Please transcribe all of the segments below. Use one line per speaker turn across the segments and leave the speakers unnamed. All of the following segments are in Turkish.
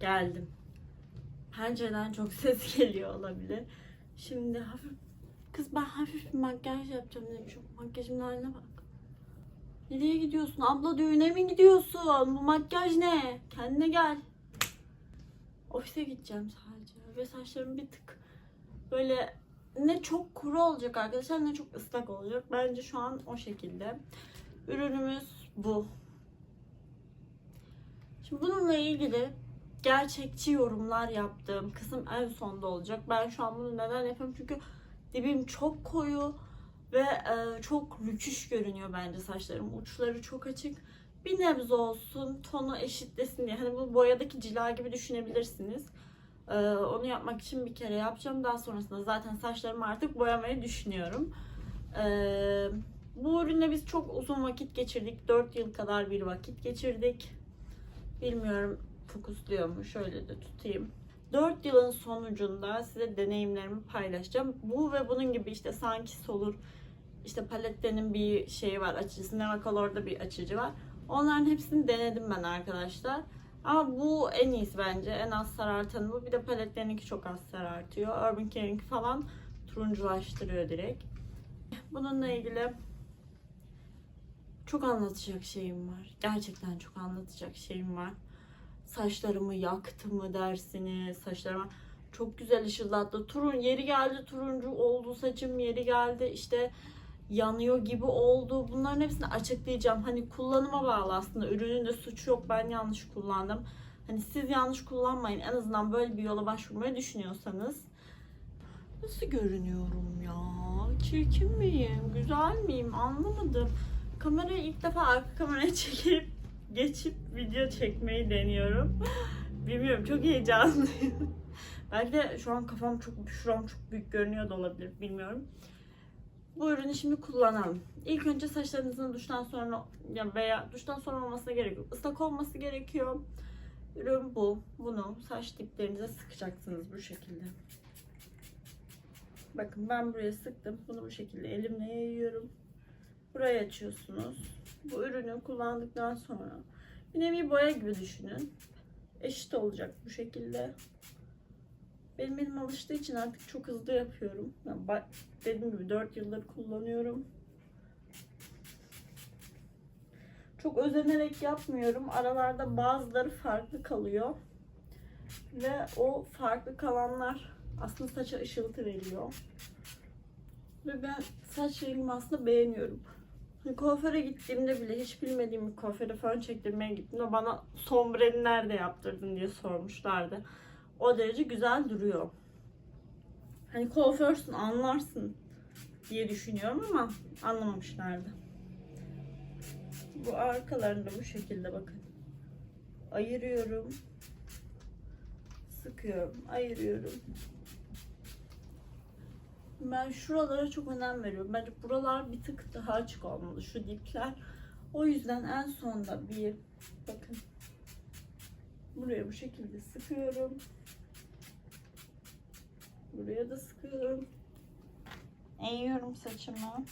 Geldim. Pencereden çok ses geliyor olabilir. Şimdi hafif kız ben hafif bir makyaj yapacağım dedim. Şu makyajımın haline bak. Nereye gidiyorsun? Abla düğüne mi gidiyorsun? Bu makyaj ne? Kendine gel. Ofise gideceğim sadece. Ve saçlarım bir tık böyle ne çok kuru olacak arkadaşlar ne çok ıslak olacak. Bence şu an o şekilde. Ürünümüz bu. Şimdi bununla ilgili gerçekçi yorumlar yaptığım kısım en sonda olacak. Ben şu an bunu neden yapıyorum? Çünkü dibim çok koyu ve e, çok rüküş görünüyor bence saçlarım. Uçları çok açık. Bir nebze olsun tonu eşitlesin diye. Hani bu boyadaki cila gibi düşünebilirsiniz. E, onu yapmak için bir kere yapacağım. Daha sonrasında zaten saçlarımı artık boyamayı düşünüyorum. E, bu ürünle biz çok uzun vakit geçirdik. 4 yıl kadar bir vakit geçirdik. Bilmiyorum fokusluyor mu? Şöyle de tutayım. 4 yılın sonucunda size deneyimlerimi paylaşacağım. Bu ve bunun gibi işte sanki solur işte palettenin bir şeyi var açıcısı. Nevacolor'da bir açıcı var. Onların hepsini denedim ben arkadaşlar. Ama bu en iyisi bence. En az sarartanı bu. Bir de paletlerinki çok az sarartıyor. Urban Care'inki falan turunculaştırıyor direkt. Bununla ilgili çok anlatacak şeyim var. Gerçekten çok anlatacak şeyim var. Saçlarımı yaktı mı dersiniz? Saçlarıma çok güzel ışıldattı. Turun yeri geldi turuncu oldu saçım yeri geldi işte yanıyor gibi oldu. Bunların hepsini açıklayacağım. Hani kullanıma bağlı aslında. Ürünün de suçu yok. Ben yanlış kullandım. Hani siz yanlış kullanmayın. En azından böyle bir yola başvurmayı düşünüyorsanız. Nasıl görünüyorum ya? Çirkin miyim? Güzel miyim? Anlamadım. Kamerayı ilk defa arka kameraya çekip geçip video çekmeyi deniyorum. Bilmiyorum çok heyecanlıyım. Belki de şu an kafam çok, şuram çok büyük görünüyor da olabilir bilmiyorum. Bu ürünü şimdi kullanalım. İlk önce saçlarınızın duştan sonra ya veya duştan sonra olmasına gerek yok. Islak olması gerekiyor. Ürün bu. Bunu saç diplerinize sıkacaksınız bu şekilde. Bakın ben buraya sıktım. Bunu bu şekilde elimle yayıyorum. Burayı açıyorsunuz. Bu ürünü kullandıktan sonra bir nevi boya gibi düşünün. Eşit olacak bu şekilde. Benim elim alıştığı için artık çok hızlı yapıyorum. Bak- dediğim gibi 4 yıldır kullanıyorum. Çok özenerek yapmıyorum. Aralarda bazıları farklı kalıyor. Ve o farklı kalanlar aslında saça ışıltı veriyor. Ve ben saç rengimi aslında beğeniyorum. Hani kuaföre gittiğimde bile hiç bilmediğim bir kuaföre fön çektirmeye gittiğimde bana sombreni nerede yaptırdın diye sormuşlardı. O derece güzel duruyor. Hani kuaförsün anlarsın diye düşünüyorum ama anlamamışlardı. Bu arkalarında bu şekilde bakın. Ayırıyorum. Sıkıyorum, ayırıyorum. Ben şuralara çok önem veriyorum. Bence buralar bir tık daha açık olmalı. Şu dipler. O yüzden en sonda bir bakın. Buraya bu şekilde sıkıyorum. Buraya da sıkıyorum. Eğiyorum saçımı.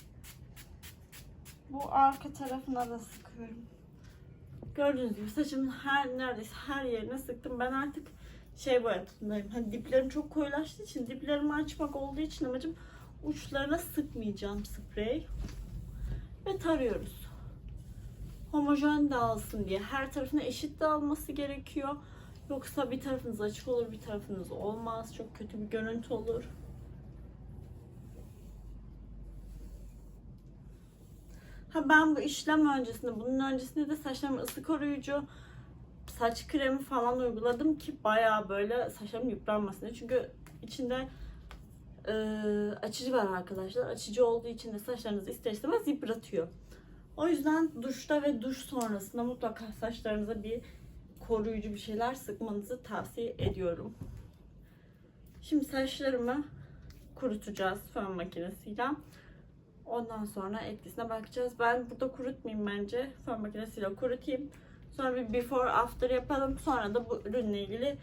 Bu arka tarafına da sıkıyorum. Gördüğünüz gibi saçımın her neredeyse her yerine sıktım. Ben artık şey boyatındayım. Hani diplerim çok koyulaştığı için diplerimi açmak olduğu için amacım uçlarına sıkmayacağım sprey. Ve tarıyoruz. Homojen dağılsın diye. Her tarafına eşit dağılması gerekiyor. Yoksa bir tarafınız açık olur, bir tarafınız olmaz. Çok kötü bir görüntü olur. Ha ben bu işlem öncesinde, bunun öncesinde de saçlarımı ısı koruyucu saç kremi falan uyguladım ki bayağı böyle saçlarım yıpranmasın. Çünkü içinde e, açıcı var arkadaşlar. Açıcı olduğu için de saçlarınızı ister istemez yıpratıyor. O yüzden duşta ve duş sonrasında mutlaka saçlarınıza bir koruyucu bir şeyler sıkmanızı tavsiye ediyorum. Şimdi saçlarımı kurutacağız fön makinesiyle. Ondan sonra etkisine bakacağız. Ben burada kurutmayayım bence. Fön makinesiyle kurutayım. Sonra bir before after yapalım. Sonra da bu ürünle ilgili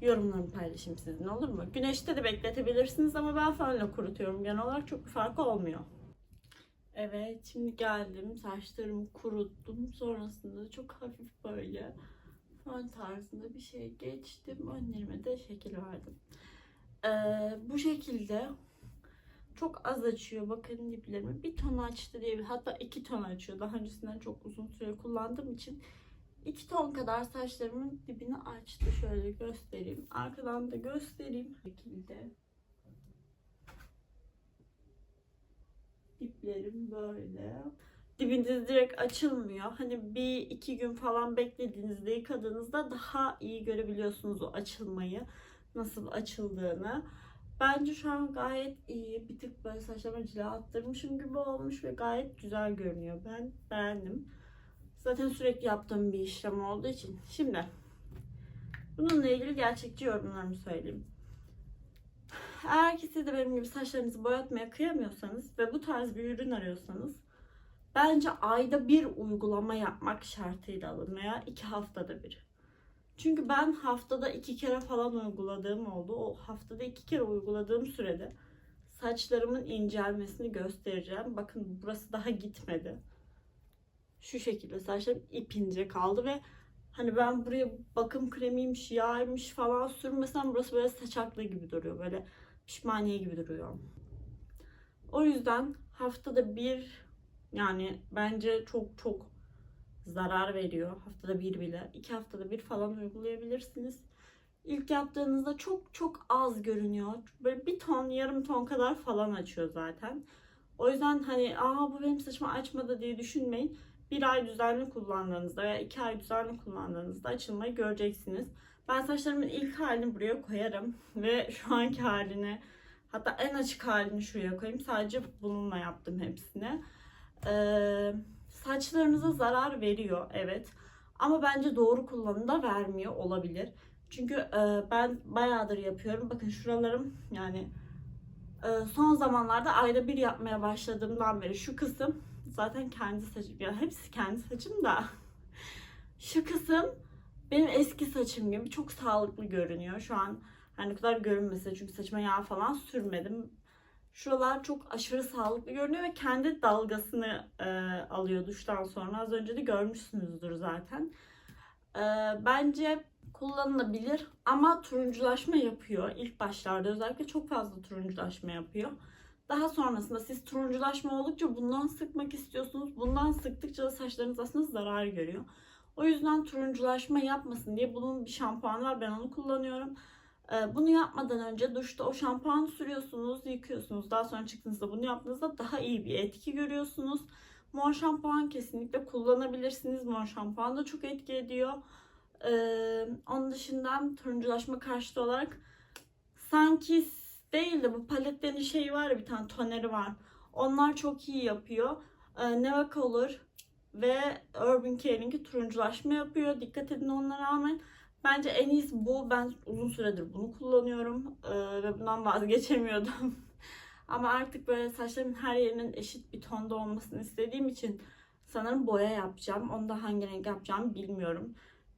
yorumlarımı paylaşayım sizinle olur mu? Güneşte de bekletebilirsiniz ama ben fönle kurutuyorum. Genel olarak çok bir farkı olmuyor. Evet şimdi geldim. Saçlarımı kuruttum. Sonrasında çok hafif böyle fön tarzında bir şey geçtim. Önlerime de şekil verdim. Ee, bu şekilde çok az açıyor. Bakın diplerimi. Bir ton açtı diye hatta iki ton açıyor. Daha öncesinden çok uzun süre kullandığım için iki ton kadar saçlarımın dibini açtı. Şöyle göstereyim. Arkadan da göstereyim. Şekilde. Diplerim böyle. Dibiniz direkt açılmıyor. Hani bir iki gün falan beklediğinizde yıkadığınızda daha iyi görebiliyorsunuz o açılmayı. Nasıl açıldığını. Bence şu an gayet iyi. Bir tık böyle saçlarıma cila attırmışım gibi olmuş ve gayet güzel görünüyor. Ben beğendim. Zaten sürekli yaptığım bir işlem olduğu için. Şimdi bununla ilgili gerçekçi yorumlarımı söyleyeyim. Eğer ki siz de benim gibi saçlarınızı boyatmaya kıyamıyorsanız ve bu tarz bir ürün arıyorsanız bence ayda bir uygulama yapmak şartıyla alın veya iki haftada bir. Çünkü ben haftada iki kere falan uyguladığım oldu. O haftada iki kere uyguladığım sürede saçlarımın incelmesini göstereceğim. Bakın burası daha gitmedi. Şu şekilde saçlarım ipince kaldı ve hani ben buraya bakım kremiymiş, yağymış falan sürmesem burası böyle saçaklı gibi duruyor. Böyle pişmaniye gibi duruyor. O yüzden haftada bir yani bence çok çok zarar veriyor. Haftada bir bile. iki haftada bir falan uygulayabilirsiniz. İlk yaptığınızda çok çok az görünüyor. Böyle bir ton, yarım ton kadar falan açıyor zaten. O yüzden hani aa bu benim saçımı açmadı diye düşünmeyin. Bir ay düzenli kullandığınızda veya iki ay düzenli kullandığınızda açılmayı göreceksiniz. Ben saçlarımın ilk halini buraya koyarım. Ve şu anki halini hatta en açık halini şuraya koyayım. Sadece bununla yaptım hepsini. Ee, saçlarınıza zarar veriyor evet. Ama bence doğru kullanımda vermiyor olabilir. Çünkü e, ben bayağıdır yapıyorum. Bakın şuralarım yani e, son zamanlarda ayda bir yapmaya başladığımdan beri şu kısım zaten kendi saçım. Ya hepsi kendi saçım da. şu kısım benim eski saçım gibi çok sağlıklı görünüyor. Şu an hani ne kadar görünmese çünkü saçıma yağ falan sürmedim. Şuralar çok aşırı sağlıklı görünüyor ve kendi dalgasını e, alıyor duştan sonra. Az önce de görmüşsünüzdür zaten. E, bence kullanılabilir ama turunculaşma yapıyor. İlk başlarda özellikle çok fazla turunculaşma yapıyor. Daha sonrasında siz turunculaşma oldukça bundan sıkmak istiyorsunuz. Bundan sıktıkça da saçlarınız aslında zarar görüyor. O yüzden turunculaşma yapmasın diye bunun bir şampuanı var. Ben onu kullanıyorum. Ee, Bunu yapmadan önce duşta o şampuanı sürüyorsunuz, yıkıyorsunuz. Daha sonra çıktığınızda bunu yaptığınızda daha iyi bir etki görüyorsunuz. Mor şampuan kesinlikle kullanabilirsiniz. Mor şampuan da çok etki ediyor. Ee, onun dışında turunculaşma karşıtı olarak sanki değil de bu paletlerin şeyi var ya bir tane toneri var. Onlar çok iyi yapıyor. Ee, Neva Color ve Urban Care'inki turunculaşma yapıyor. Dikkat edin onlara rağmen. Bence en iyisi bu. Ben uzun süredir bunu kullanıyorum ee, ve bundan vazgeçemiyordum. Ama artık böyle saçlarımın her yerinin eşit bir tonda olmasını istediğim için sanırım boya yapacağım. Onu da hangi renk yapacağımı bilmiyorum.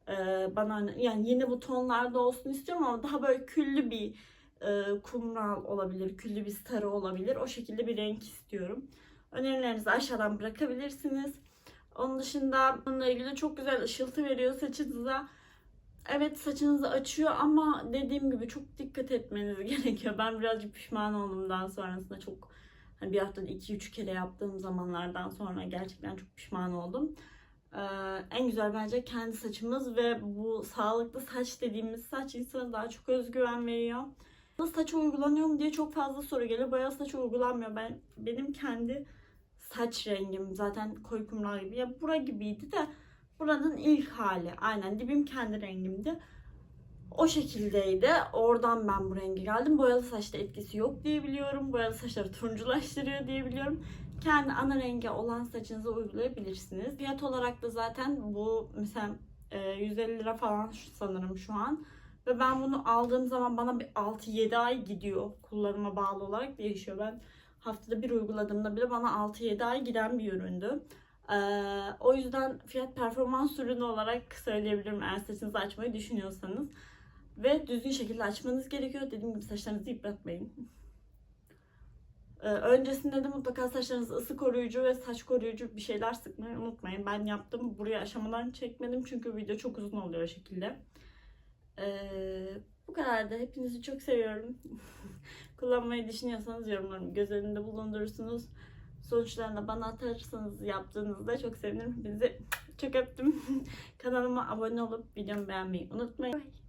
Ee, bana yani yine bu tonlarda olsun istiyorum ama daha böyle küllü bir e, kumral olabilir, küllü bir sarı olabilir. O şekilde bir renk istiyorum. Önerilerinizi aşağıdan bırakabilirsiniz. Onun dışında bununla ilgili çok güzel ışıltı veriyor saçınıza. Evet saçınızı açıyor ama dediğim gibi çok dikkat etmeniz gerekiyor. Ben birazcık pişman oldumdan sonrasında çok hani bir haftada 2-3 kere yaptığım zamanlardan sonra gerçekten çok pişman oldum. Ee, en güzel bence kendi saçımız ve bu sağlıklı saç dediğimiz saç insana daha çok özgüven veriyor. Saç uygulanıyor mu diye çok fazla soru geliyor. Bayağı saç uygulanmıyor. Ben benim kendi saç rengim zaten koyu kumral gibi. Ya bura gibiydi de buranın ilk hali. Aynen dibim kendi rengimdi. O şekildeydi. Oradan ben bu rengi geldim. Boyalı saçta etkisi yok diye biliyorum. Boyalı saçları turunculaştırıyor diye biliyorum. Kendi ana rengi olan saçınıza uygulayabilirsiniz. Fiyat olarak da zaten bu mesela e, 150 lira falan sanırım şu an. Ve ben bunu aldığım zaman bana bir 6-7 ay gidiyor. Kullanıma bağlı olarak değişiyor. Ben haftada bir uyguladığımda bile bana 6-7 ay giden bir üründü. Ee, o yüzden fiyat performans ürünü olarak söyleyebilirim eğer saçınızı açmayı düşünüyorsanız. Ve düzgün şekilde açmanız gerekiyor. Dediğim gibi saçlarınızı yıpratmayın. Ee, öncesinde de mutlaka saçlarınızı ısı koruyucu ve saç koruyucu bir şeyler sıkmayı unutmayın. Ben yaptım. Buraya aşamadan çekmedim çünkü video çok uzun oluyor o şekilde. Ee, bu kadar da hepinizi çok seviyorum. Kullanmayı düşünüyorsanız yorumlarımı göz önünde bulundurursunuz. Sonuçlarını bana atarsanız yaptığınızda çok sevinirim. Hepinizi çok öptüm. Kanalıma abone olup videomu beğenmeyi unutmayın. Bye.